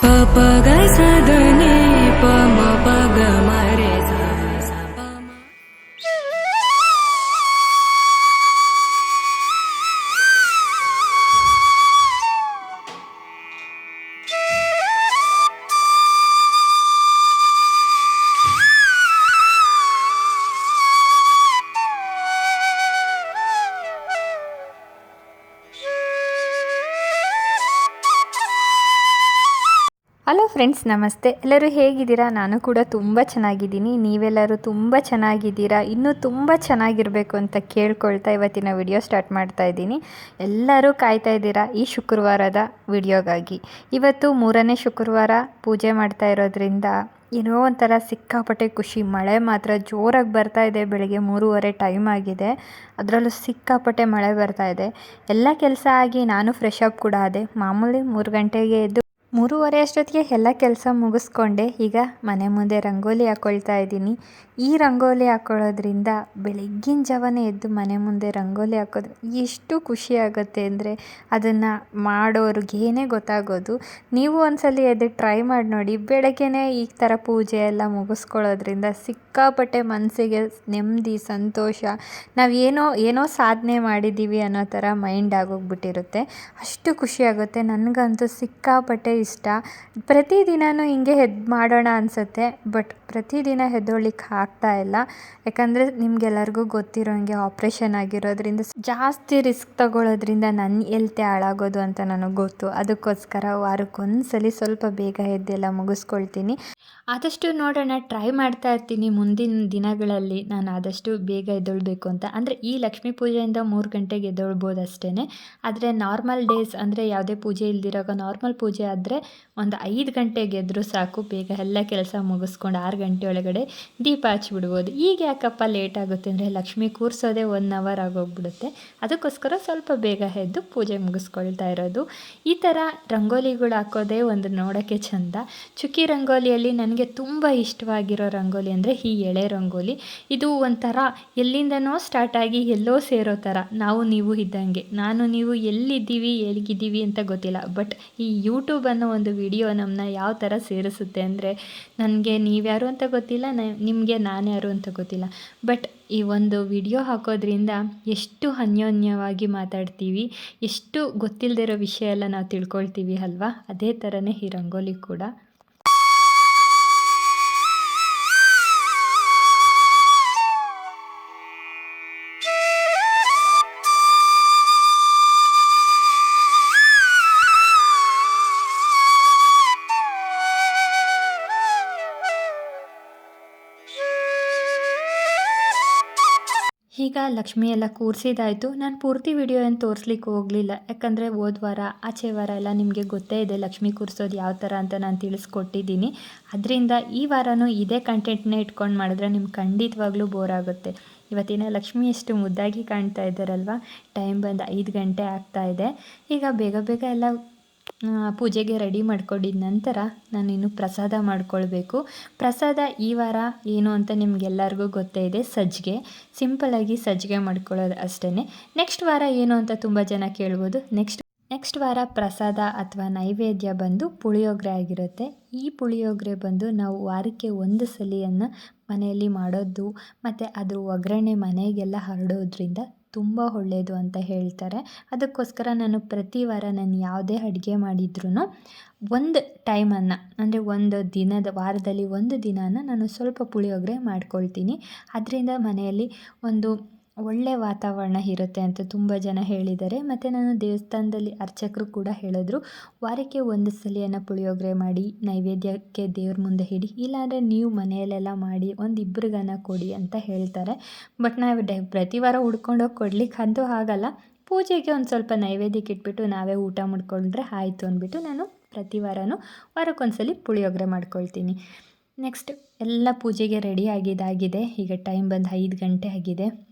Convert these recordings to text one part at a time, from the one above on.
Попагай не помог. Friends, ನಮಸ್ತೆ. ಎಲ್ಲರೂ ಹೇಗಿದ್ದೀರಾ? ನಾನು ಕೂಡ ತುಂಬ ಚೆನ್ನಾಗಿದ್ದೀನಿ. ನೀವೆಲ್ಲರೂ ತುಂಬ ಚೆನ್ನಾಗಿದ್ದೀರಾ? ಇನ್ನೂ ತುಂಬ ಚೆನ್ನಾಗಿರಬೇಕು ಅಂತ ಕೇಳ್ಕೊಳ್ತಾ ಇವತ್ತಿನ ವಿಡಿಯೋ ಸ್ಟಾರ್ಟ್ ಮಾಡ್ತಾ ಇದ್ದೀನಿ. ಎಲ್ಲರೂ ಕಾಯ್ತಾ ಇದ್ದೀರಾ ಈ ಶುಕ್ರವಾರದ ವಿಡಿಯೋಗಾಗಿ? ಇವತ್ತು ಮೂರನೇ ಶುಕ್ರವಾರ ಪೂಜೆ ಮಾಡ್ತಾ ಇರೋದ್ರಿಂದ ಏನೋ ಒಂಥರ ಸಿಕ್ಕಾಪಟ್ಟೆ ಖುಷಿ. ಮಳೆ ಮಾತ್ರ ಜೋರಾಗಿ ಬರ್ತಾ ಇದೆ. ಬೆಳಗ್ಗೆ ಮೂರುವರೆ ಟೈಮ್ ಆಗಿದೆ. ಅದರಲ್ಲೂ ಸಿಕ್ಕಾಪಟ್ಟೆ ಮಳೆ ಬರ್ತಾ ಇದೆ. ಎಲ್ಲ ಕೆಲಸ ಆಗಿ ನಾನು ಫ್ರೆಶ್ ಅಪ್ ಕೂಡ ಆದೆ. ಮಾಮೂಲಿ ಮೂರು ಗಂಟೆಗೆ ಎದ್ದು ಮೂರುವರೆ ಅಷ್ಟೊತ್ತಿಗೆ ಎಲ್ಲ ಕೆಲಸ ಮುಗಿಸ್ಕೊಂಡೆ. ಈಗ ಮನೆ ಮುಂದೆ ರಂಗೋಲಿ ಹಾಕ್ಕೊಳ್ತಾ ಇದ್ದೀನಿ. ಈ ರಂಗೋಲಿ ಹಾಕ್ಕೊಳ್ಳೋದ್ರಿಂದ ಬೆಳಗ್ಗಿನ ಜಾವನೇ ಎದ್ದು ಮನೆ ಮುಂದೆ ರಂಗೋಲಿ ಹಾಕೋದು ಎಷ್ಟು ಖುಷಿ ಆಗುತ್ತೆ ಅಂದರೆ ಅದನ್ನು ಮಾಡೋರಿಗೇನೆ ಗೊತ್ತಾಗೋದು. ನೀವು ಒಂದ್ಸಲಿ ಎದ್ದು ಟ್ರೈ ಮಾಡಿ ನೋಡಿ. ಬೆಳಗ್ಗೆನೇ ಈ ಥರ ಪೂಜೆ ಎಲ್ಲ ಮುಗಿಸ್ಕೊಳ್ಳೋದ್ರಿಂದ ಸಿಕ್ಕಾಪಟ್ಟೆ ಮನಸ್ಸಿಗೆ ನೆಮ್ಮದಿ, ಸಂತೋಷ, ನಾವು ಏನೋ ಸಾಧನೆ ಮಾಡಿದ್ದೀವಿ ಅನ್ನೋ ಥರ ಮೈಂಡ್ ಆಗೋಗ್ಬಿಟ್ಟಿರುತ್ತೆ. ಅಷ್ಟು ಖುಷಿ ಆಗುತ್ತೆ. ನನಗಂತೂ ಸಿಕ್ಕಾಪಟ್ಟೆ ಇಷ್ಟ. ಪ್ರತಿದಿನವೂ ಹಿಂಗೆ ಎದ್ದು ಮಾಡೋಣ ಅನಿಸುತ್ತೆ ಬಟ್ ಪ್ರತಿದಿನ ಎದ್ದೋಳಿಕ್ಕೆ ಆಗ್ತಾ ಇಲ್ಲ. ಯಾಕಂದರೆ ನಿಮ್ಗೆಲ್ಲರಿಗೂ ಗೊತ್ತಿರೋ ಹಂಗೆ ಆಪ್ರೇಷನ್ ಆಗಿರೋದ್ರಿಂದ ಜಾಸ್ತಿ ರಿಸ್ಕ್ ತಗೊಳ್ಳೋದ್ರಿಂದ ನನ್ನ ಎಲ್ತೆ ಹಾಳಾಗೋದು ಅಂತ ನನಗೆ ಗೊತ್ತು. ಅದಕ್ಕೋಸ್ಕರ ವಾರಕ್ಕೊಂದ್ಸಲಿ ಸ್ವಲ್ಪ ಬೇಗ ಎದ್ದೆಲ್ಲ ಮುಗಿಸ್ಕೊಳ್ತೀನಿ. ಆದಷ್ಟು ನೋಡೋಣ, ಟ್ರೈ ಮಾಡ್ತಾ ಇರ್ತೀನಿ ಮುಂದಿನ ದಿನಗಳಲ್ಲಿ ನಾನು ಆದಷ್ಟು ಬೇಗ ಎದ್ದೊಳ್ಬೇಕು ಅಂತ. ಅಂದರೆ ಈ ಲಕ್ಷ್ಮೀ ಪೂಜೆಯಿಂದ ಮೂರು ಗಂಟೆಗೆ ಎದ್ದೊಳ್ಬೋದು ಅಷ್ಟೇ ಆದರೆ ನಾರ್ಮಲ್ ಡೇಸ್ ಅಂದರೆ ಯಾವುದೇ ಪೂಜೆ ಇಲ್ದಿರೋ ನಾರ್ಮಲ್ ಪೂಜೆ ಆದರೆ ಒಂದು ಐದು ಗಂಟೆಗೆ ಎದ್ದರೂ ಸಾಕು, ಬೇಗ ಎಲ್ಲ ಕೆಲಸ ಮುಗಿಸ್ಕೊಂಡು ಆರು ಗಂಟೆ ಒಳಗಡೆ ದೀಪ ಹಚ್ಬಿಡ್ಬೋದು. ಈಗ ಯಾಕಪ್ಪ ಲೇಟ್ ಆಗುತ್ತೆ ಅಂದರೆ ಲಕ್ಷ್ಮಿ ಕೂರಿಸೋದೇ ಒನ್ ಅವರ್ ಆಗೋಗ್ಬಿಡುತ್ತೆ. ಅದಕ್ಕೋಸ್ಕರ ಸ್ವಲ್ಪ ಬೇಗ ಎದ್ದು ಪೂಜೆ ಮುಗಿಸ್ಕೊಳ್ತಾ ಇರೋದು. ಈ ಥರ ರಂಗೋಲಿಗಳು ಹಾಕೋದೇ ಒಂದು ನೋಡೋಕ್ಕೆ ಚಂದ. ಚುಕ್ಕಿ ರಂಗೋಲಿಯಲ್ಲಿ ನನಗೆ ತುಂಬ ಇಷ್ಟವಾಗಿರೋ ರಂಗೋಲಿ ಅಂದರೆ ಈ ಎಳೆ ರಂಗೋಲಿ. ಇದು ಒಂಥರ ಎಲ್ಲಿಂದನೋ ಸ್ಟಾರ್ಟ್ ಆಗಿ ಎಲ್ಲೋ ಸೇರೋ ಥರ ನಾವು ನೀವು ಇದ್ದಂಗೆ. ನಾನು ನೀವು ಎಲ್ಲಿದ್ದೀವಿ, ಎಲ್ಲಿಗಿದ್ದೀವಿ ಅಂತ ಗೊತ್ತಿಲ್ಲ. ಬಟ್ ಈ ಯೂಟ್ಯೂಬ್ ಅನ್ನೋ ಒಂದು ವಿಡಿಯೋ ನಮ್ಮನ್ನ ಯಾವ ಥರ ಸೇರಿಸುತ್ತೆ ಅಂದರೆ, ನನಗೆ ನೀವ್ಯಾರು ಅಂತ ಗೊತ್ತಿಲ್ಲ ನಿಮಗೆ ನಾನ್ಯಾರು ಅಂತ ಗೊತ್ತಿಲ್ಲ. ಬಟ್ ಈ ಒಂದು ವಿಡಿಯೋ ಹಾಕೋದ್ರಿಂದ ಎಷ್ಟು ಅನ್ಯೋನ್ಯವಾಗಿ ಮಾತಾಡ್ತೀವಿ, ಎಷ್ಟು ಗೊತ್ತಿಲ್ಲದಿರೋ ವಿಷಯ ಎಲ್ಲ ನಾವು ತಿಳ್ಕೊಳ್ತೀವಿ ಅಲ್ವಾ? ಅದೇ ಥರನೇ ಈ ರಂಗೋಲಿ ಕೂಡ. ಈಗ ಲಕ್ಷ್ಮಿ ಎಲ್ಲ ಕೂರಿಸಿದಾಯಿತು. ನಾನು ಪೂರ್ತಿ ವಿಡಿಯೋ ಏನು ತೋರಿಸ್ಲಿಕ್ಕೆ ಹೋಗಲಿಲ್ಲ. ಯಾಕಂದರೆ ಹೋದ ವಾರ, ಆಚೆ ವಾರ ಎಲ್ಲ ನಿಮಗೆ ಗೊತ್ತೇ ಇದೆ ಲಕ್ಷ್ಮಿ ಕೂರಿಸೋದು ಯಾವ ಥರ ಅಂತ ನಾನು ತಿಳಿಸ್ಕೊಟ್ಟಿದ್ದೀನಿ. ಅದರಿಂದ ಈ ವಾರನೂ ಇದೇ ಕಂಟೆಂಟ್ನೇ ಇಟ್ಕೊಂಡು ಮಾಡಿದ್ರೆ ನಿಮ್ಗೆ ಖಂಡಿತವಾಗ್ಲೂ ಬೋರ್ ಆಗುತ್ತೆ. ಇವತ್ತಿನ ಲಕ್ಷ್ಮಿ ಎಷ್ಟು ಮುದ್ದಾಗಿ ಕಾಣ್ತಾ ಇದ್ದಾರಲ್ವ? ಟೈಮ್ ಬಂದು ಐದು ಗಂಟೆ ಆಗ್ತಾ ಇದೆ. ಈಗ ಬೇಗ ಬೇಗ ಎಲ್ಲ ಪೂಜೆಗೆ ರೆಡಿ ಮಾಡ್ಕೊಂಡಿದ ನಂತರ ನಾನಿನ್ನು ಪ್ರಸಾದ ಮಾಡ್ಕೊಳ್ಬೇಕು. ಪ್ರಸಾದ ಈ ವಾರ ಏನು ಅಂತ ನಿಮಗೆಲ್ಲರಿಗೂ ಗೊತ್ತೇ ಇದೆ. ಸಜ್ಜಿಗೆ. ಸಿಂಪಲಾಗಿ ಸಜ್ಜಿಗೆ ಮಾಡ್ಕೊಳ್ಳೋದು ಅಷ್ಟೇ ನೆಕ್ಸ್ಟ್ ವಾರ ಏನು ಅಂತ ತುಂಬ ಜನ ಕೇಳ್ಬೋದು. ನೆಕ್ಸ್ಟ್ ನೆಕ್ಸ್ಟ್ ವಾರ ಪ್ರಸಾದ ಅಥವಾ ನೈವೇದ್ಯ ಬಂದು ಪುಳಿಯೋಗರೆ ಆಗಿರುತ್ತೆ. ಈ ಪುಳಿಯೋಗರೆ ಬಂದು ನಾವು ವಾರಕ್ಕೆ ಒಂದು ಸಲಿಯನ್ನು ಮನೆಯಲ್ಲಿ ಮಾಡೋದು ಮತ್ತು ಅದ್ರ ಒಗ್ಗರಣೆ ಮನೆಗೆಲ್ಲ ಹರಡೋದ್ರಿಂದ ತುಂಬ ಒಳ್ಳೆಯದು ಅಂತ ಹೇಳ್ತಾರೆ. ಅದಕ್ಕೋಸ್ಕರ ನಾನು ಪ್ರತಿ ವಾರ ನಾನು ಯಾವುದೇ ಅಡುಗೆ ಮಾಡಿದ್ರೂ ಒಂದು ಟೈಮನ್ನು ಅಂದರೆ ಒಂದು ದಿನದ, ವಾರದಲ್ಲಿ ಒಂದು ದಿನಾನ ನಾನು ಸ್ವಲ್ಪ ಪುಳಿಯೋಗರೆ ಮಾಡ್ಕೊಳ್ತೀನಿ. ಅದರಿಂದ ಮನೆಯಲ್ಲಿ ಒಂದು ಒಳ್ಳೆಯ ವಾತಾವರಣ ಇರುತ್ತೆ ಅಂತ ತುಂಬ ಜನ ಹೇಳಿದ್ದಾರೆ. ಮತ್ತು ನಾನು ದೇವಸ್ಥಾನದಲ್ಲಿ ಅರ್ಚಕರು ಕೂಡ ಹೇಳಿದ್ರು, ವಾರಕ್ಕೆ ಒಂದು ಸಲಿಯನ್ನು ಪುಳಿಯೋಗರೆ ಮಾಡಿ, ನೈವೇದ್ಯಕ್ಕೆ ದೇವ್ರ ಮುಂದೆ ಇಡಿ, ಇಲ್ಲಾಂದರೆ ನೀವು ಮನೆಯಲ್ಲೆಲ್ಲ ಮಾಡಿ ಒಂದು ಇಬ್ಬರಿಗನ್ನ ಕೊಡಿ ಅಂತ ಹೇಳ್ತಾರೆ. ಬಟ್ ನಾವು ಡೈ, ಪ್ರತಿ ವಾರ ಹುಡ್ಕೊಂಡೋಗಿ ಕೊಡ್ಲಿಕ್ಕೆ ಅಂತೂ ಆಗಲ್ಲ. ಪೂಜೆಗೆ ಒಂದು ಸ್ವಲ್ಪ ನೈವೇದ್ಯಕ್ಕೆ ಇಟ್ಬಿಟ್ಟು ನಾವೇ ಊಟ ಮಾಡ್ಕೊಂಡ್ರೆ ಆಯಿತು ಅಂದ್ಬಿಟ್ಟು ನಾನು ಪ್ರತಿ ವಾರವೂ ವಾರಕ್ಕೊಂದ್ಸಲಿ ಪುಳಿಯೋಗರೆ ಮಾಡ್ಕೊಳ್ತೀನಿ. ನೆಕ್ಸ್ಟ್ ಎಲ್ಲ ಪೂಜೆಗೆ ರೆಡಿ ಆಗಿದ್ದಾಗಿದೆ. ಈಗ ಟೈಮ್ ಬಂದು ಐದು ಗಂಟೆ ಆಗಿದೆ.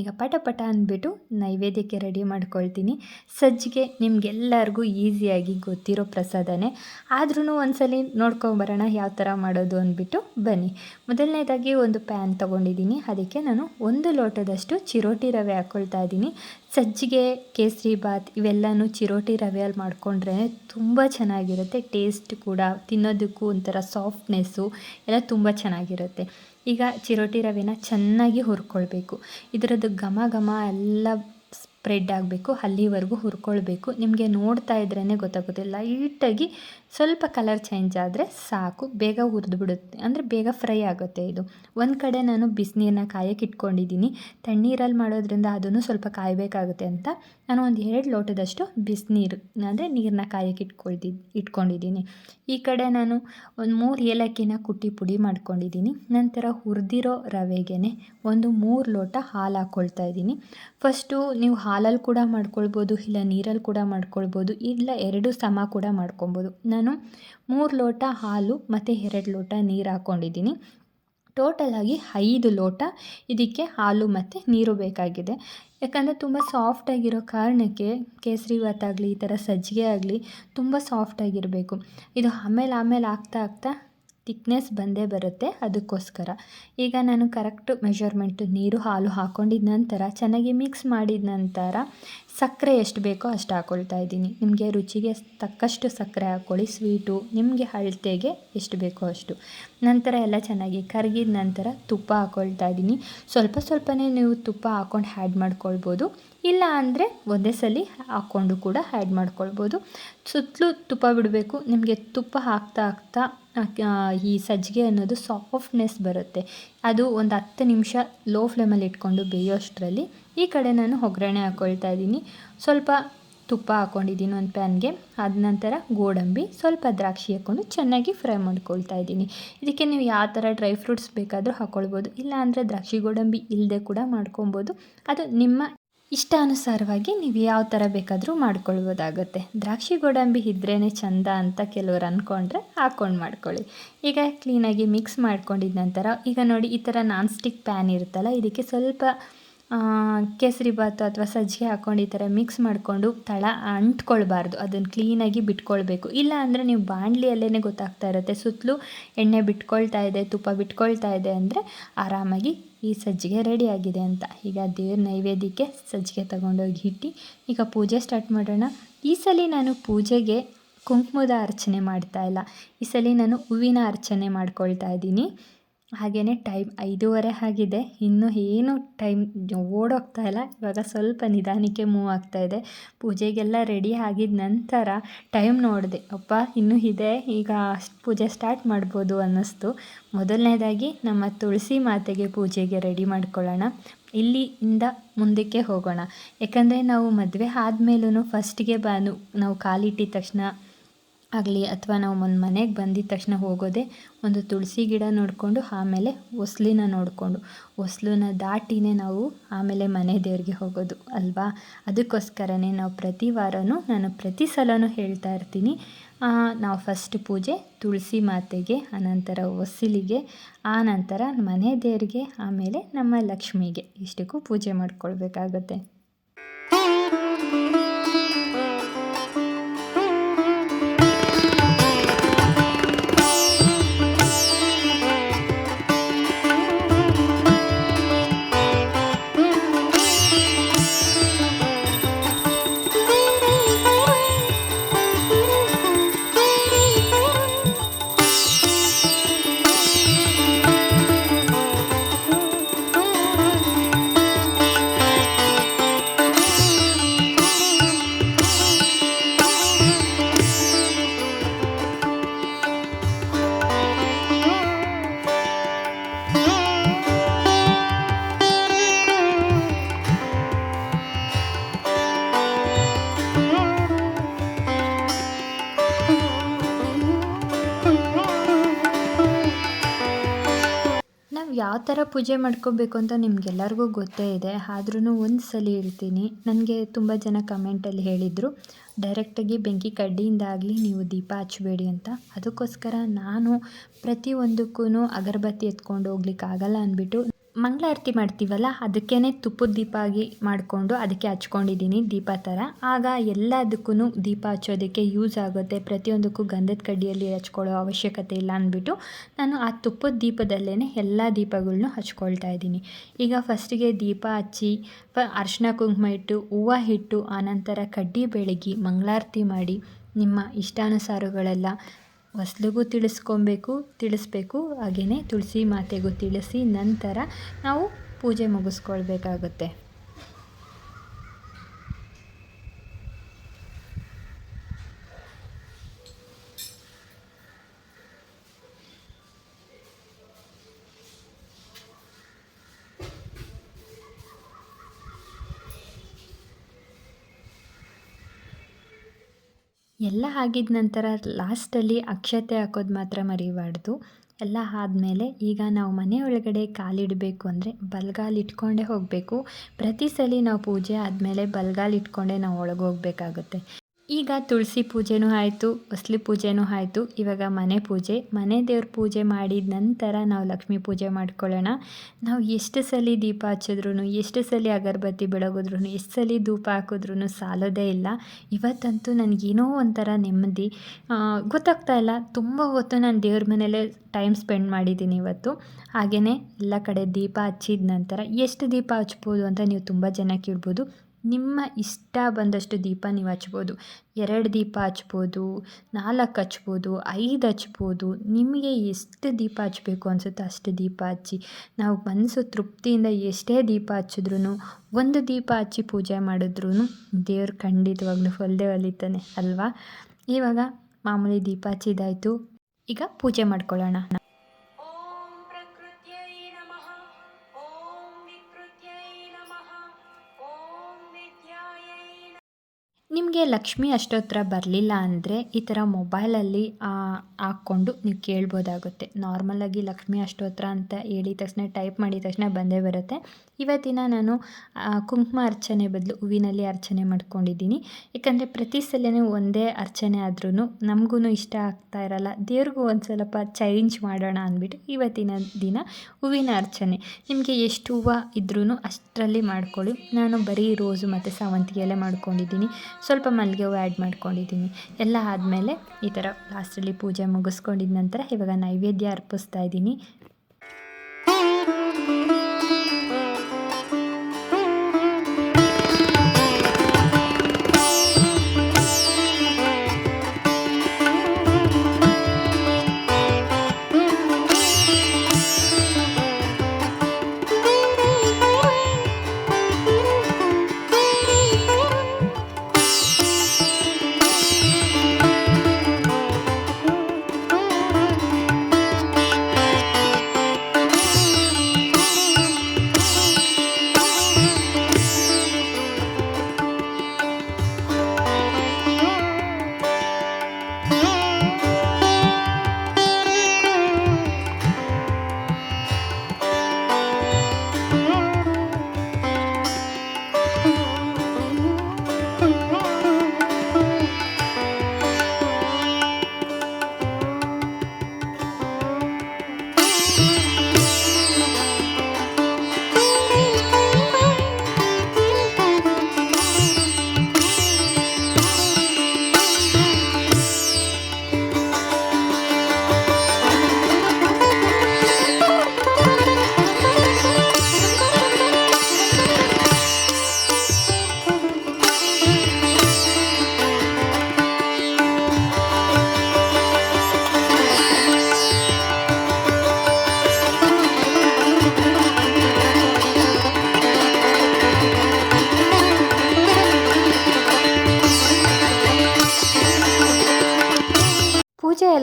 ಈಗ ಪಟ ಪಟ ಅಂದ್ಬಿಟ್ಟು ನೈವೇದ್ಯಕ್ಕೆ ರೆಡಿ ಮಾಡ್ಕೊಳ್ತೀನಿ. ಸಜ್ಜಿಗೆ ನಿಮಗೆಲ್ಲರಿಗೂ ಈಸಿಯಾಗಿ ಗೊತ್ತಿರೋ ಪ್ರಸಾದನೇ. ಆದ್ರೂ ಒಂದ್ಸಲಿ ನೋಡ್ಕೊಂಬರೋಣ ಯಾವ ಥರ ಮಾಡೋದು ಅಂದ್ಬಿಟ್ಟು ಬನ್ನಿ. ಮೊದಲನೇದಾಗಿ ಒಂದು ಪ್ಯಾನ್ ತೊಗೊಂಡಿದ್ದೀನಿ. ಅದಕ್ಕೆ ನಾನು ಒಂದು ಲೋಟದಷ್ಟು ಚಿರೋಟಿ ರವೆ ಹಾಕ್ಕೊಳ್ತಾ ಇದ್ದೀನಿ. ಸಜ್ಜಿಗೆ, ಕೇಸರಿ ಬಾತ್ ಇವೆಲ್ಲನೂ ಚಿರೋಟಿ ರವೆಯಲ್ಲಿ ಮಾಡಿಕೊಂಡ್ರೆ ತುಂಬ ಚೆನ್ನಾಗಿರುತ್ತೆ. ಟೇಸ್ಟ್ ಕೂಡ, ತಿನ್ನೋದಕ್ಕೂ ಒಂಥರ ಸಾಫ್ಟ್ನೆಸ್ಸು ಎಲ್ಲ ತುಂಬ ಚೆನ್ನಾಗಿರುತ್ತೆ. ಈಗ ಚಿರೋಟಿ ರವೆನ ಚೆನ್ನಾಗಿ ಹುರ್ಕೊಳ್ಬೇಕು. ಇದರದ್ದು ಘಮ ಘಮ ಎಲ್ಲ ಸ್ಪ್ರೆಡ್ ಆಗಬೇಕು, ಅಲ್ಲಿವರೆಗೂ ಹುರ್ಕೊಳ್ಬೇಕು. ನಿಮಗೆ ನೋಡ್ತಾ ಇದ್ರೇ ಗೊತ್ತಾಗುತ್ತೆ. ಲೈಟಾಗಿ ಸ್ವಲ್ಪ ಕಲರ್ ಚೇಂಜ್ ಆದರೆ ಸಾಕು, ಬೇಗ ಹುರಿದು ಬಿಡುತ್ತೆ. ಅಂದರೆ ಬೇಗ ಫ್ರೈ ಆಗುತ್ತೆ ಇದು. ಒಂದು ಕಡೆ ನಾನು ಬಿಸಿನೀರನ್ನ ಕಾಯಕ್ಕೆ ಇಟ್ಕೊಂಡಿದ್ದೀನಿ. ತಣ್ಣೀರಲ್ಲಿ ಮಾಡೋದ್ರಿಂದ ಅದನ್ನು ಸ್ವಲ್ಪ ಕಾಯಬೇಕಾಗುತ್ತೆ ಅಂತ ನಾನು ಒಂದು ಎರಡು ಲೋಟದಷ್ಟು ಬಿಸಿನೀರು, ಅಂದರೆ ನೀರನ್ನ ಕಾಯಕ್ಕೆ ಇಟ್ಕೊಳ್ದಿ ಇಟ್ಕೊಂಡಿದ್ದೀನಿ. ಈ ಕಡೆ ನಾನು ಒಂದು ಮೂರು ಏಲಕ್ಕಿನ ಕುಟ್ಟಿ ಪುಡಿ ಮಾಡ್ಕೊಂಡಿದ್ದೀನಿ. ನಂತರ ಹುರಿದಿರೋ ರವೆಗೆ ಒಂದು ಮೂರು ಲೋಟ ಹಾಲು ಹಾಕ್ಕೊಳ್ತಾ ಇದ್ದೀನಿ. ಫಸ್ಟು ನೀವು ಹಾಲಲ್ಲಿ ಕೂಡ ಮಾಡ್ಕೊಳ್ಬೋದು, ಇಲ್ಲ ನೀರಲ್ಲಿ ಕೂಡ ಮಾಡ್ಕೊಳ್ಬೋದು, ಇಲ್ಲ ಎರಡು ಸಮ ಕೂಡ ಮಾಡ್ಕೊಬೋದು ನಾನು ಮೂರು ಲೋಟ ಹಾಲು ಮತ್ತು ಎರಡು ಲೋಟ ನೀರು ಹಾಕ್ಕೊಂಡಿದ್ದೀನಿ ಟೋಟಲಾಗಿ ಐದು ಲೋಟ ಇದಕ್ಕೆ ಹಾಲು ಮತ್ತು ನೀರು ಬೇಕಾಗಿದೆ. ಯಾಕಂದರೆ ತುಂಬ ಸಾಫ್ಟಾಗಿರೋ ಕಾರಣಕ್ಕೆ ಕೇಸರಿ ಭಾತ್ ಈ ಥರ ಸಜ್ಜಿಗೆ ಆಗಲಿ ತುಂಬ ಸಾಫ್ಟಾಗಿರಬೇಕು ಇದು ಆಮೇಲೆ ಆಮೇಲೆ ಆಗ್ತಾ ಆಗ್ತಾ ತಿಕ್ನೆಸ್ ಬಂದೇ ಬರುತ್ತೆ ಅದಕ್ಕೋಸ್ಕರ. ಈಗ ನಾನು ಕರೆಕ್ಟ್ ಮೆಷರ್ಮೆಂಟ್ ನೀರು, ಹಾಲು ಹಾಕ್ಕೊಂಡಿದ್ದ ನಂತರ, ಚೆನ್ನಾಗಿ ಮಿಕ್ಸ್ ಮಾಡಿದ ನಂತರ ಸಕ್ಕರೆ ಎಷ್ಟು ಬೇಕೋ ಅಷ್ಟು ಹಾಕ್ಕೊಳ್ತಾ ಇದ್ದೀನಿ. ನಿಮಗೆ ರುಚಿಗೆ ತಕ್ಕಷ್ಟು ಸಕ್ಕರೆ ಹಾಕ್ಕೊಳ್ಳಿ ಸ್ವೀಟು ನಿಮಗೆ ಅಳತೆಗೆ ಎಷ್ಟು ಬೇಕೋ ಅಷ್ಟು. ನಂತರ ಎಲ್ಲ ಚೆನ್ನಾಗಿ ಕರಗಿದ ನಂತರ ತುಪ್ಪ ಹಾಕ್ಕೊಳ್ತಾ ಇದ್ದೀನಿ. ಸ್ವಲ್ಪ ಸ್ವಲ್ಪನೇ ನೀವು ತುಪ್ಪ ಹಾಕ್ಕೊಂಡು ಆ್ಯಡ್ ಮಾಡ್ಕೊಳ್ಬೋದು. ಇಲ್ಲ ಅಂದರೆ ಒಂದೇ ಸಲ ಹಾಕ್ಕೊಂಡು ಕೂಡ ಆ್ಯಡ್ ಮಾಡ್ಕೊಳ್ಬೋದು. ಸುತ್ತಲೂ ತುಪ್ಪ ಬಿಡಬೇಕು. ನಿಮಗೆ ತುಪ್ಪ ಹಾಕ್ತಾ ಹಾಕ್ತಾ ಈ ಸಜ್ಜಿಗೆ ಅನ್ನೋದು ಸಾಫ್ಟ್ನೆಸ್ ಬರುತ್ತೆ. ಅದು ಒಂದು ಹತ್ತು ನಿಮಿಷ ಲೋ ಫ್ಲೇಮಲ್ಲಿ ಇಟ್ಕೊಂಡು ಬೇಯೋಷ್ಟರಲ್ಲಿ ಈ ಕಡೆ ನಾನು ಒಗ್ಗರಣೆ ಹಾಕ್ಕೊಳ್ತಾ ಇದ್ದೀನಿ. ಸ್ವಲ್ಪ ತುಪ್ಪ ಹಾಕ್ಕೊಂಡಿದ್ದೀನಿ ಒಂದು ಪ್ಯಾನ್ಗೆ ಆದ ನಂತರ ಗೋಡಂಬಿ, ಸ್ವಲ್ಪ ದ್ರಾಕ್ಷಿ ಹಾಕ್ಕೊಂಡು ಚೆನ್ನಾಗಿ ಫ್ರೈ ಮಾಡ್ಕೊಳ್ತಾ ಇದ್ದೀನಿ. ಇದಕ್ಕೆ ನೀವು ಯಾವ ಥರ ಡ್ರೈ ಫ್ರೂಟ್ಸ್ ಬೇಕಾದರೂ ಹಾಕ್ಕೊಳ್ಬೋದು ಇಲ್ಲ ಅಂದರೆ ದ್ರಾಕ್ಷಿ ಗೋಡಂಬಿ ಇಲ್ಲದೆ ಕೂಡ ಮಾಡ್ಕೊಬೋದು ಅದು ನಿಮ್ಮ ಇಷ್ಟಾನುಸಾರವಾಗಿ ನೀವು ಯಾವ ಥರ ಬೇಕಾದರೂ ಮಾಡ್ಕೊಳ್ಬೋದಾಗುತ್ತೆ. ದ್ರಾಕ್ಷಿ ಗೋಡಂಬಿ ಇದ್ರೇ ಚಂದ ಅಂತ ಕೆಲವರು ಅಂದ್ಕೊಂಡ್ರೆ ಹಾಕ್ಕೊಂಡು ಮಾಡ್ಕೊಳ್ಳಿ. ಈಗ ಕ್ಲೀನಾಗಿ ಮಿಕ್ಸ್ ಮಾಡ್ಕೊಂಡಿದ ನಂತರ, ಈಗ ನೋಡಿ ಈ ಥರ ನಾನ್ ಸ್ಟಿಕ್ ಪ್ಯಾನ್ ಇರುತ್ತಲ್ಲ, ಇದಕ್ಕೆ ಸ್ವಲ್ಪ ಕೇಸರಿ ಭಾತು ಅಥವಾ ಸಜ್ಜಿಗೆ ಹಾಕ್ಕೊಂಡು ಈ ಥರ ಮಿಕ್ಸ್ ಮಾಡಿಕೊಂಡು ತಳ ಅಂಟ್ಕೊಳ್ಬಾರ್ದು. ಅದನ್ನು ಕ್ಲೀನಾಗಿ ಬಿಟ್ಕೊಳ್ಬೇಕು. ಇಲ್ಲ ಅಂದರೆ ನೀವು ಬಾಣಲಿಯಲ್ಲೇ ಗೊತ್ತಾಗ್ತಾ ಇರುತ್ತೆ. ಸುತ್ತಲೂ ಎಣ್ಣೆ ಬಿಟ್ಕೊಳ್ತಾ ಇದೆ, ತುಪ್ಪ ಬಿಟ್ಕೊಳ್ತಾ ಇದೆ ಅಂದರೆ ಆರಾಮಾಗಿ ಈ ಸಜ್ಜಿಗೆ ರೆಡಿಯಾಗಿದೆ ಅಂತ. ಈಗ ದೇವ್ರ ನೈವೇದ್ಯಕ್ಕೆ ಸಜ್ಜಿಗೆ ತಗೊಂಡೋಗಿ ಇಟ್ಟು ಈಗ ಪೂಜೆ ಸ್ಟಾರ್ಟ್ ಮಾಡೋಣ. ಈ ಸಲ ನಾನು ಪೂಜೆಗೆ ಕುಂಕುಮದ ಅರ್ಚನೆ ಮಾಡ್ತಾ ಇಲ್ಲ. ಈ ಸಲ ನಾನು ಹೂವಿನ ಅರ್ಚನೆ ಮಾಡ್ಕೊಳ್ತಾ ಇದ್ದೀನಿ. ಹಾಗೆಯೇ ಟೈಮ್ ಐದೂವರೆ ಆಗಿದೆ. ಇನ್ನೂ ಏನು ಟೈಮ್ ಓಡೋಗ್ತಾ ಇಲ್ಲ. ಇವಾಗ ಸ್ವಲ್ಪ ನಿಧಾನಕ್ಕೆ ಮೂವ್ ಆಗ್ತಾ ಇದೆ. ಪೂಜೆಗೆಲ್ಲ ರೆಡಿ ಆಗಿದ ನಂತರ ಟೈಮ್ ನೋಡಿದೆ. ಅಪ್ಪ ಇನ್ನೂ ಇದೆ. ಈಗ ಪೂಜೆ ಸ್ಟಾರ್ಟ್ ಮಾಡ್ಬೋದು ಅನ್ನಿಸ್ತು. ಮೊದಲನೇದಾಗಿ ನಮ್ಮ ತುಳಸಿ ಮಾತೆಗೆ ಪೂಜೆಗೆ ರೆಡಿ ಮಾಡ್ಕೊಳ್ಳೋಣ. ಇಲ್ಲಿಂದ ಮುಂದಕ್ಕೆ ಹೋಗೋಣ. ಯಾಕಂದರೆ ನಾವು ಮದುವೆ ಆದಮೇಲೂ ಫಸ್ಟಿಗೆ ಬಾನು, ನಾವು ಕಾಲಿಟ್ಟಿದ ತಕ್ಷಣ ಆಗಲಿ ಅಥವಾ ನಾವು ಒಂದು ಮನೆಗೆ ಬಂದಿದ ತಕ್ಷಣ ಹೋಗೋದೆ ಒಂದು ತುಳಸಿ ಗಿಡ ನೋಡಿಕೊಂಡು ಆಮೇಲೆ ಒಸ್ಲಿನ ನೋಡಿಕೊಂಡು. ಹೊಸ್ಲನ್ನ ದಾಟಿನೇ ನಾವು ಆಮೇಲೆ ಮನೆ ದೇವ್ರಿಗೆ ಹೋಗೋದು, ಅಲ್ವಾ? ಅದಕ್ಕೋಸ್ಕರನೇ ನಾವು ಪ್ರತಿ ವಾರವೂ ನಾನು ಪ್ರತಿ ಸಲವೂ ಹೇಳ್ತಾ ಇರ್ತೀನಿ ನಾವು ಫಸ್ಟ್ ಪೂಜೆ ತುಳಸಿ ಮಾತೆಗೆ, ಆನಂತರ ಹೊಸ್ಲಿಗೆ ಆನಂತರ ಮನೆ ದೇವರಿಗೆ, ಆಮೇಲೆ ನಮ್ಮ ಲಕ್ಷ್ಮಿಗೆ. ಇಷ್ಟಕ್ಕೂ ಪೂಜೆ ಮಾಡ್ಕೊಳ್ಬೇಕಾಗತ್ತೆ. ಪೂಜೆ ಮಾಡ್ಕೋಬೇಕು ಅಂತ ನಿಮಗೆಲ್ಲರಿಗೂ ಗೊತ್ತೇ ಇದೆ. ಆದ್ರೂ ಒಂದು ಸಲ ಹೇಳ್ತೀನಿ ನನಗೆ ತುಂಬ ಜನ ಕಮೆಂಟಲ್ಲಿ ಹೇಳಿದರು ಡೈರೆಕ್ಟಾಗಿ ಬೆಂಕಿ ಕಡ್ಡಿಯಿಂದಾಗಲಿ ನೀವು ದೀಪ ಹಚ್ಚಬೇಡಿ ಅಂತ. ಅದಕ್ಕೋಸ್ಕರ ನಾನು ಪ್ರತಿಯೊಂದಕ್ಕೂ ಅಗರಬತ್ತಿ ಎತ್ಕೊಂಡು ಹೋಗ್ಲಿಕ್ಕಾಗಲ್ಲ ಅಂದ್ಬಿಟ್ಟು ಮಂಗಳಾರತಿ ಮಾಡ್ತೀವಲ್ಲ ಅದಕ್ಕೇ ತುಪ್ಪದ ದೀಪ ಆಗಿ ಮಾಡಿಕೊಂಡು ಅದಕ್ಕೆ ಹಚ್ಕೊಂಡಿದ್ದೀನಿ ದೀಪ ಥರ. ಆಗ ಎಲ್ಲದಕ್ಕೂ ದೀಪ ಹಚ್ಚೋದಕ್ಕೆ ಯೂಸ್ ಆಗುತ್ತೆ. ಪ್ರತಿಯೊಂದಕ್ಕೂ ಗಂಧದ ಕಡ್ಡಿಯಲ್ಲಿ ಹಚ್ಕೊಳ್ಳೋ ಅವಶ್ಯಕತೆ ಇಲ್ಲ ಅಂದ್ಬಿಟ್ಟು ನಾನು ಆ ತುಪ್ಪದ ದೀಪದಲ್ಲೇ ಎಲ್ಲ ದೀಪಗಳನ್ನೂ ಹಚ್ಕೊಳ್ತಾ ಇದ್ದೀನಿ. ಈಗ ಫಸ್ಟಿಗೆ ದೀಪ ಹಚ್ಚಿ ಫ ಅರ್ಶಿನ ಕುಂಕುಮ ಇಟ್ಟು, ಹೂವು ಇಟ್ಟು, ಆನಂತರ ಕಡ್ಡಿ ಬೆಳಗಿ, ಮಂಗಳಾರತಿ ಮಾಡಿ ನಿಮ್ಮ ಇಷ್ಟಾನುಸಾರಗಳೆಲ್ಲ ಹೊಸ್ಲಿಗೂ ತಿಳಿಸ್ಕೊಬೇಕು ತಿಳಿಸ್ಬೇಕು ಹಾಗೆಯೇ ತುಳಸಿ ಮಾತೆಗೂ ತಿಳಿಸಿ ನಂತರ ನಾವು ಪೂಜೆ ಮುಗಿಸ್ಕೊಳ್ಬೇಕಾಗುತ್ತೆ. ಎಲ್ಲ ಆಗಿದ ನಂತರ ಲಾಸ್ಟಲ್ಲಿ ಅಕ್ಷತೆ ಹಾಕೋದು ಮಾತ್ರ ಮರಿಬಾರ್ದು. ಎಲ್ಲ ಆದಮೇಲೆ ಈಗ ನಾವು ಮನೆ ಒಳಗಡೆ ಕಾಲಿಡಬೇಕು ಅಂದರೆ ಬಲ್ಗಾಲು ಇಟ್ಕೊಂಡೇ ಹೋಗಬೇಕು. ಪ್ರತಿ ಸಲ ನಾವು ಪೂಜೆ ಆದಮೇಲೆ ಬಲ್ಗಾಲು ಇಟ್ಕೊಂಡೇ ನಾವು ಒಳಗೆ ಹೋಗಬೇಕಾಗುತ್ತೆ ಈಗ ತುಳಸಿ ಪೂಜೆನೂ ಆಯಿತು, ಹೊಸ್ಲಿ ಪೂಜೆನೂ ಆಯಿತು. ಇವಾಗ ಮನೆ ಪೂಜೆ. ಮನೆ ದೇವ್ರ ಪೂಜೆ ಮಾಡಿದ ನಂತರ ನಾವು ಲಕ್ಷ್ಮೀ ಪೂಜೆ ಮಾಡ್ಕೊಳ್ಳೋಣ. ನಾವು ಎಷ್ಟು ಸಲ ದೀಪ ಹಚ್ಚಿದ್ರು ಎಷ್ಟು ಸಲ ಅಗರಬತ್ತಿ ಬೆಳಗಿದ್ರು ಎಷ್ಟು ಸಲ ಧೂಪ ಹಾಕಿದ್ರೂ ಸಾಲೋದೇ ಇಲ್ಲ. ಇವತ್ತಂತೂ ನನಗೇನೋ ಒಂಥರ ನೆಮ್ಮದಿ. ಗೊತ್ತಾಗ್ತಾ ಇಲ್ಲ. ತುಂಬ ಹೊತ್ತು ನಾನು ದೇವ್ರ ಮನೇಲೆ ಟೈಮ್ ಸ್ಪೆಂಡ್ ಮಾಡಿದ್ದೀನಿ ಇವತ್ತು. ಹಾಗೆಯೇ ಎಲ್ಲ ಕಡೆ ದೀಪ ಹಚ್ಚಿದ ನಂತರ ಎಷ್ಟು ದೀಪ ಹಚ್ಬೋದು ಅಂತ ನೀವು ತುಂಬ ಜನ ಕೇಳ್ಬೋದು ನಿಮ್ಮ ಇಷ್ಟ ಬಂದಷ್ಟು ದೀಪ ನೀವು ಹಚ್ಬೋದು. ಎರಡು ದೀಪ ಹಚ್ಬೋದು, ನಾಲ್ಕು ಹಚ್ಬೋದು, ಐದು ಹಚ್ಬೋದು. ನಿಮಗೆ ಎಷ್ಟು ದೀಪ ಹಚ್ಬೇಕು ಅನಿಸುತ್ತೋ ಅಷ್ಟು ದೀಪ ಹಚ್ಚಿ. ನಾವು ಮನಸ್ಸು ತೃಪ್ತಿಯಿಂದ ಎಷ್ಟೇ ದೀಪ ಹಚ್ಚಿದ್ರೂ ಒಂದು ದೀಪ ಹಚ್ಚಿ ಪೂಜೆ ಮಾಡಿದ್ರೂ ದೇವ್ರು ಖಂಡಿತವಾಗ್ಲೂ ಒಲ್ದೇ ಒಲಿತಾನೆ ಅಲ್ವಾ? ಇವಾಗ ಮಾಮೂಲಿ ದೀಪ ಹಚ್ಚಿದಾಯಿತು ಈಗ ಪೂಜೆ ಮಾಡ್ಕೊಳ್ಳೋಣ. ನಿಮಗೆ ಲಕ್ಷ್ಮಿ ಅಷ್ಟೋತ್ರ ಬರಲಿಲ್ಲ ಅಂದರೆ ಈ ಥರ ಮೊಬೈಲಲ್ಲಿ ಹಾಕ್ಕೊಂಡು ನೀವು ಕೇಳ್ಬೋದಾಗುತ್ತೆ. ನಾರ್ಮಲಾಗಿ ಲಕ್ಷ್ಮಿ ಅಷ್ಟೋತ್ರ ಅಂತ ಹೇಳಿದ ತಕ್ಷಣ ಟೈಪ್ ಮಾಡಿದ ತಕ್ಷಣ ಬಂದೇ ಬರುತ್ತೆ. ಇವತ್ತಿನ ನಾನು ಕುಂಕುಮ ಅರ್ಚನೆ ಬದಲು ಹೂವಿನಲ್ಲಿ ಅರ್ಚನೆ ಮಾಡ್ಕೊಂಡಿದ್ದೀನಿ. ಯಾಕಂದರೆ ಪ್ರತಿ ಸಲವೂ ಒಂದೇ ಅರ್ಚನೆ ಆದ್ರೂ ನಮಗೂ ಇಷ್ಟ ಆಗ್ತಾ ಇರಲ್ಲ. ದೇವ್ರಿಗೂ ಒಂದು ಸ್ವಲ್ಪ ಚೇಂಜ್ ಮಾಡೋಣ ಅಂದ್ಬಿಟ್ಟು ಇವತ್ತಿನ ದಿನ ಹೂವಿನ ಅರ್ಚನೆ. ನಿಮಗೆ ಎಷ್ಟು ಹೂವು ಇದ್ರೂ ಅಷ್ಟರಲ್ಲಿ ಮಾಡ್ಕೊಳ್ಳಿ. ನಾನು ಬರೀ ರೋಸು ಮತ್ತು ಸೇವಂತಿಗೆಯಲ್ಲೇ ಮಾಡ್ಕೊಂಡಿದ್ದೀನಿ. ಸ್ವಲ್ಪ ಮಲ್ಲಿಗೆ ಹೂವು ಆ್ಯಡ್ ಮಾಡ್ಕೊಂಡಿದ್ದೀನಿ. ಎಲ್ಲ ಆದಮೇಲೆ ಈ ಥರ ಲಾಸ್ಟಲ್ಲಿ ಪೂಜೆ ಮುಗಿಸ್ಕೊಂಡಿದ ನಂತರ ಇವಾಗ ನೈವೇದ್ಯ ಅರ್ಪಿಸ್ತಾ ಇದ್ದೀನಿ.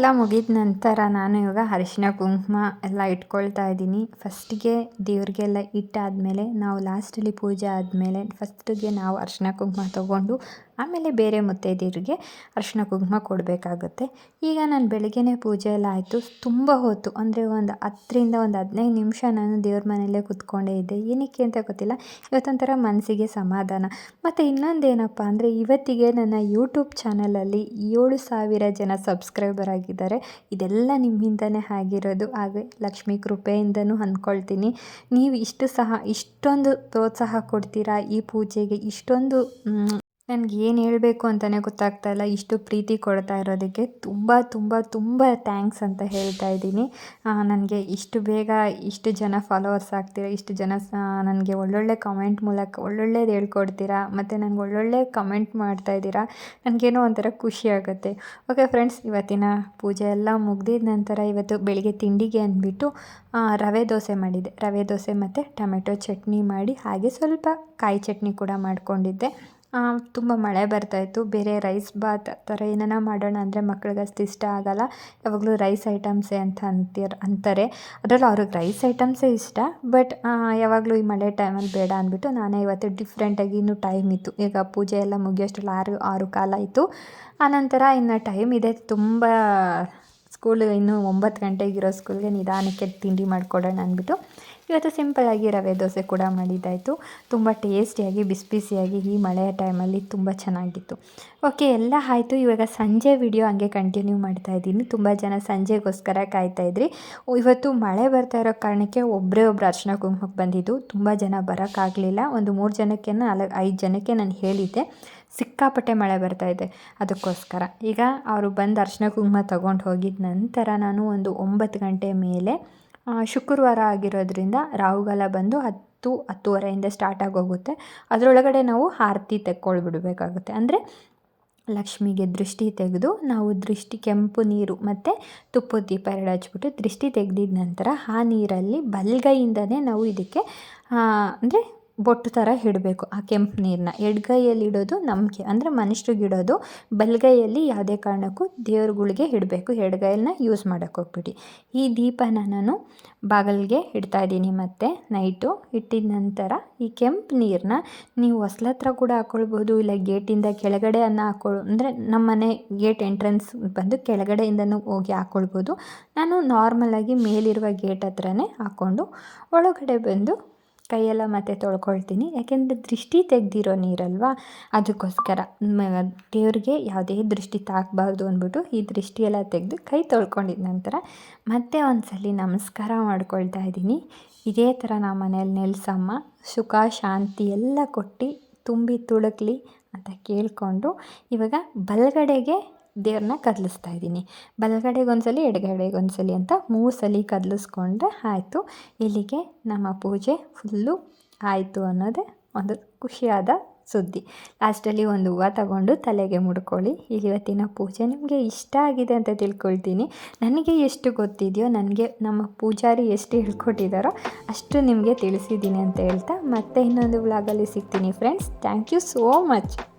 ಎಲ್ಲ ಮುಗಿದ ನಂತರ ನಾನು ಇವಾಗ ಅರಿಶಿನ ಕುಂಕುಮ ಎಲ್ಲ ಇಟ್ಕೊಳ್ತಾ ಇದ್ದೀನಿ. ಫಸ್ಟಿಗೆ ದೇವ್ರಿಗೆಲ್ಲ ಇಟ್ಟಾದಮೇಲೆ, ನಾವು ಲಾಸ್ಟಲ್ಲಿ ಪೂಜೆ ಆದಮೇಲೆ ಫಸ್ಟಿಗೆ ನಾವು ಅರಿಶಿನ ಕುಂಕುಮ ತೊಗೊಂಡು, ಆಮೇಲೆ ಬೇರೆ ಮುತ್ತೈದೆಯರಿಗೆ ಅರಿಶಿನ ಕುಂಕುಮ ಕೊಡಬೇಕಾಗುತ್ತೆ. ಈಗ ನಾನು ಬೆಳಗ್ಗೆನೇ ಪೂಜೆ ಎಲ್ಲ ಆಯಿತು. ತುಂಬ ಹೊತ್ತು, ಅಂದರೆ ಒಂದು ಹತ್ತರಿಂದ ಒಂದು ಹದಿನೈದು ನಿಮಿಷ ನಾನು ದೇವ್ರ ಮನೆಯಲ್ಲೇ ಕೂತ್ಕೊಂಡೇ ಇದ್ದೆ. ಏನಕ್ಕೆ ಅಂತ ಗೊತ್ತಿಲ್ಲ. ಇವತ್ತೊಂಥರ ಮನಸ್ಸಿಗೆ ಸಮಾಧಾನ. ಮತ್ತು ಇನ್ನೊಂದೇನಪ್ಪ ಅಂದರೆ, ಇವತ್ತಿಗೆ ನನ್ನ ಯೂಟ್ಯೂಬ್ ಚಾನಲಲ್ಲಿ ಏಳು ಸಾವಿರ ಜನ ಸಬ್ಸ್ಕ್ರೈಬರ್ ಆಗಿದ್ದಾರೆ. ಇದೆಲ್ಲ ನಿಮ್ಮಿಂದನೇ ಆಗಿರೋದು. ಹಾಗೆ ಲಕ್ಷ್ಮೀ ಕೃಪೆಯಿಂದನೂ ಅಂದ್ಕೊಳ್ತೀನಿ. ನೀವು ಇಷ್ಟು ಸಹ, ಇಷ್ಟೊಂದು ಪ್ರೋತ್ಸಾಹ ಕೊಡ್ತೀರಾ ಈ ಪೂಜೆಗೆ? ಇಷ್ಟೊಂದು ನನಗೆ ಏನು ಹೇಳಬೇಕು ಅಂತಲೇ ಗೊತ್ತಾಗ್ತಾ ಇಲ್ಲ. ಇಷ್ಟು ಪ್ರೀತಿ ಕೊಡ್ತಾ ಇರೋದಕ್ಕೆ ತುಂಬ ತುಂಬ ತುಂಬ ಥ್ಯಾಂಕ್ಸ್ ಅಂತ ಹೇಳ್ತಾ ಇದ್ದೀನಿ. ನನಗೆ ಇಷ್ಟು ಬೇಗ ಇಷ್ಟು ಜನ ಫಾಲೋವರ್ಸ್ ಆಗ್ತೀರಾ, ಇಷ್ಟು ಜನ ನನಗೆ ಒಳ್ಳೊಳ್ಳೆ ಕಮೆಂಟ್ ಮೂಲಕ, ಒಳ್ಳೊಳ್ಳೇದು ಹೇಳ್ಕೊಡ್ತೀರಾ, ಮತ್ತು ನನಗೆ ಒಳ್ಳೊಳ್ಳೆ ಕಮೆಂಟ್ ಮಾಡ್ತಾ ಇದ್ದೀರಾ, ನನಗೇನೋ ಒಂಥರ ಖುಷಿ ಆಗುತ್ತೆ. ಓಕೆ ಫ್ರೆಂಡ್ಸ್ ಇವತ್ತಿನ ಪೂಜೆ ಎಲ್ಲ ಮುಗ್ದಿದ ನಂತರ ಇವತ್ತು ಬೆಳಿಗ್ಗೆ ತಿಂಡಿಗೆ ಅಂದ್ಬಿಟ್ಟು ರವೆ ದೋಸೆ ಮಾಡಿದ್ದೆ. ರವೆ ದೋಸೆ ಮತ್ತು ಟೊಮೆಟೊ ಚಟ್ನಿ ಮಾಡಿ, ಹಾಗೆ ಸ್ವಲ್ಪ ಕಾಯಿ ಚಟ್ನಿ ಕೂಡ ಮಾಡ್ಕೊಂಡಿದ್ದೆ. ತುಂಬ ಮಳೆ ಬರ್ತಾಯಿತ್ತು ಬೇರೆ ರೈಸ್ ಬಾತ್ ಆ ಥರ ಏನಾರ ಮಾಡೋಣ ಅಂದರೆ ಮಕ್ಳಿಗೆ ಅಷ್ಟು ಇಷ್ಟ ಆಗೋಲ್ಲ. ಯಾವಾಗಲೂ ರೈಸ್ ಐಟಮ್ಸೇ ಅಂತ ಅಂತೀರ, ಅಂತಾರೆ. ಅದರಲ್ಲೂ ಅವ್ರಿಗೆ ರೈಸ್ ಐಟಮ್ಸೇ ಇಷ್ಟ. ಬಟ್ ಯಾವಾಗಲೂ ಈ ಮಳೆ ಟೈಮಲ್ಲಿ ಬೇಡ ಅಂದ್ಬಿಟ್ಟು ನಾನೇ ಇವತ್ತು ಡಿಫ್ರೆಂಟಾಗಿ ಇನ್ನೂ ಟೈಮ್ ಇತ್ತು. ಈಗ ಪೂಜೆ ಎಲ್ಲ ಮುಗಿಯೋಷ್ಟರಲ್ಲಿ ಆರು ಆರು ಕಾಲ ಆಯಿತು. ಆನಂತರ ಇನ್ನು ಟೈಮ್ ಇದೆ. ತುಂಬ ಸ್ಕೂಲ್ ಇನ್ನು ಒಂಬತ್ತು ಗಂಟೆಗಿರೋ ಸ್ಕೂಲ್ಗೆ ನಿಧಾನಕ್ಕೆ ತಿಂಡಿ ಮಾಡಿಕೊಡೋಣ ಅಂದ್ಬಿಟ್ಟು ಇವತ್ತು ಸಿಂಪಲ್ಲಾಗಿ ರವೆ ದೋಸೆ ಕೂಡ ಮಾಡಿದ್ದಾಯಿತು. ತುಂಬ ಟೇಸ್ಟಿಯಾಗಿ ಬಿಸಿ ಬಿಸಿಯಾಗಿ ಈ ಮಳೆಯ ಟೈಮಲ್ಲಿ ತುಂಬ ಚೆನ್ನಾಗಿತ್ತು. ಓಕೆ, ಎಲ್ಲ ಆಯಿತು. ಇವಾಗ ಸಂಜೆ ವಿಡಿಯೋ ಹಂಗೆ ಕಂಟಿನ್ಯೂ ಮಾಡ್ತಾ ಇದ್ದೀನಿ. ತುಂಬ ಜನ ಸಂಜೆಗೋಸ್ಕರ ಕಾಯ್ತಾಯಿದ್ರಿ ಇವತ್ತು ಮಳೆ ಬರ್ತಾ ಇರೋ ಕಾರಣಕ್ಕೆ ಒಬ್ಬರೇ ಒಬ್ಬರು ಅರ್ಚನಾ ಕುಂಕುಮಕ್ಕೆ ಬಂದಿದ್ದು. ತುಂಬ ಜನ ಬರೋಕ್ಕಾಗಲಿಲ್ಲ. ಒಂದು ಮೂರು ಜನಕ್ಕೆ ನಾಲ್ಕು ಐದು ಜನಕ್ಕೆ ನಾನು ಹೇಳಿದ್ದೆ. ಸಿಕ್ಕಾಪಟ್ಟೆ ಮಳೆ ಬರ್ತಾ ಇದೆ. ಅದಕ್ಕೋಸ್ಕರ ಈಗ ಅವರು ಬಂದು ಅರ್ಶಿನ ಕುಂಕುಮ ತಗೊಂಡು ಹೋಗಿದ ನಂತರ ನಾನು ಒಂದು ಒಂಬತ್ತು ಗಂಟೆ ಮೇಲೆ ಶುಕ್ರವಾರ ಆಗಿರೋದ್ರಿಂದ ರಾಹುಗಾಲ ಬಂದು ಹತ್ತು, ಹತ್ತುವರೆಯಿಂದ ಸ್ಟಾರ್ಟ್ ಆಗೋಗುತ್ತೆ ಅದರೊಳಗಡೆ ನಾವು ಆರತಿ ತೆಕ್ಕೊಳ್ಬಿಡಬೇಕಾಗುತ್ತೆ. ಅಂದರೆ ಲಕ್ಷ್ಮಿಗೆ ದೃಷ್ಟಿ ತೆಗೆದು ನಾವು ದೃಷ್ಟಿ, ಕೆಂಪು ನೀರು ಮತ್ತು ತುಪ್ಪದ ದೀಪ ಎರಡು ಹಚ್ಬಿಟ್ಟು ದೃಷ್ಟಿ ತೆಗೆದಿದ ನಂತರ ಆ ನೀರಲ್ಲಿ ಬಲ್ಗೈಯಿಂದನೇ ನಾವು ಇದಕ್ಕೆ ಅಂದರೆ ಬೊಟ್ಟು ಥರ ಇಡಬೇಕು ಆ ಕೆಂಪು ನೀರನ್ನ ಎಡಗೈಯಲ್ಲಿ ಇಡೋದು ನಂಬಿಕೆ. ಅಂದರೆ ಮನುಷ್ಯರಿಗೆ ಇಡೋದು ಬಲಗೈಯಲ್ಲಿ ಯಾವುದೇ ಕಾರಣಕ್ಕೂ ದೇವ್ರುಗಳಿಗೆ ಇಡಬೇಕು ಎಡಗೈಯನ್ನ ಯೂಸ್ ಮಾಡೋಕ್ಕೆ ಹೋಗ್ಬಿಡಿ. ಈ ದೀಪನ ನಾನು ಬಾಗಿಲಿಗೆ ಇಡ್ತಾ ಇದ್ದೀನಿ ಮತ್ತು ನೈಟು. ಇಟ್ಟಿದ ನಂತರ ಈ ಕೆಂಪು ನೀರನ್ನ ನೀವು ಹೊಸ್ಲ ಕೂಡ ಹಾಕ್ಕೊಳ್ಬೋದು ಇಲ್ಲ ಗೇಟಿಂದ ಕೆಳಗಡೆ ಅನ್ನ ಹಾಕ್ಕೊಳ್ ಅಂದರೆ ನಮ್ಮ ಮನೆ ಗೇಟ್ ಎಂಟ್ರೆನ್ಸ್ ಬಂದು ಕೆಳಗಡೆಯಿಂದನೂ ಹೋಗಿ ಹಾಕ್ಕೊಳ್ಬೋದು ನಾನು ನಾರ್ಮಲಾಗಿ ಮೇಲಿರುವ ಗೇಟ್ ಹತ್ರನೇ ಹಾಕ್ಕೊಂಡು ಒಳಗಡೆ ಬಂದು ಕೈಯೆಲ್ಲ ಮತ್ತೆ ತೊಳ್ಕೊಳ್ತೀನಿ. ಯಾಕೆಂದರೆ ದೃಷ್ಟಿ ತೆಗೆದಿರೋ ನೀರಲ್ವಾ? ಅದಕ್ಕೋಸ್ಕರ ದೇವ್ರಿಗೆ ಯಾವುದೇ ದೃಷ್ಟಿ ತಾಕಬಾರ್ದು ಅಂದ್ಬಿಟ್ಟು ಈ ದೃಷ್ಟಿಯೆಲ್ಲ ತೆಗೆದು ಕೈ ತೊಳ್ಕೊಂಡಿದ ನಂತರ ಮತ್ತೆ ಒಂದು ನಮಸ್ಕಾರ ಮಾಡ್ಕೊಳ್ತಾ ಇದ್ದೀನಿ. ಇದೇ ಥರ ನಮ್ಮ ಮನೇಲಿ ನೆಲೆಸಮ್ಮ ಸುಖ, ಶಾಂತಿ ಎಲ್ಲ ಕೊಟ್ಟು ತುಂಬಿ ತುಳುಕ್ಲಿ ಅಂತ ಕೇಳಿಕೊಂಡು ಇವಾಗ ಬಲಗಡೆಗೆ ದೇವ್ರನ್ನ ಕದಲಿಸ್ತಾ ಇದ್ದೀನಿ. ಬಲಗಡೆಗೆ ಒಂದ್ಸಲಿ ಎಡಗಡೆಗೆ ಒಂದ್ಸಲಿ ಅಂತ ಮೂರು ಸಲ ಕದಲಿಸ್ಕೊಂಡ್ರೆ ಆಯಿತು. ಇಲ್ಲಿಗೆ ನಮ್ಮ ಪೂಜೆ ಫುಲ್ಲು ಆಯಿತು ಅನ್ನೋದೇ ಒಂದು ಖುಷಿಯಾದ ಸುದ್ದಿ. ಲಾಸ್ಟಲ್ಲಿ ಒಂದು ಹೂವು ತಗೊಂಡು ತಲೆಗೆ ಮುಡ್ಕೊಳ್ಳಿ. ಇವತ್ತಿನ ಪೂಜೆ ನಿಮಗೆ ಇಷ್ಟ ಆಗಿದೆ ಅಂತ ತಿಳ್ಕೊಳ್ತೀನಿ. ನನಗೆ ಎಷ್ಟು ಗೊತ್ತಿದೆಯೋ, ನನಗೆ ನಮ್ಮ ಪೂಜಾರಿ ಎಷ್ಟು ಹೇಳ್ಕೊಟ್ಟಿದ್ದಾರೋ ಅಷ್ಟು ನಿಮಗೆ ತಿಳಿಸಿದ್ದೀನಿ ಅಂತ ಹೇಳ್ತಾ ಮತ್ತೆ ಇನ್ನೊಂದು ವ್ಲಾಗಲ್ಲಿ ಸಿಗ್ತೀನಿ friends thank you so much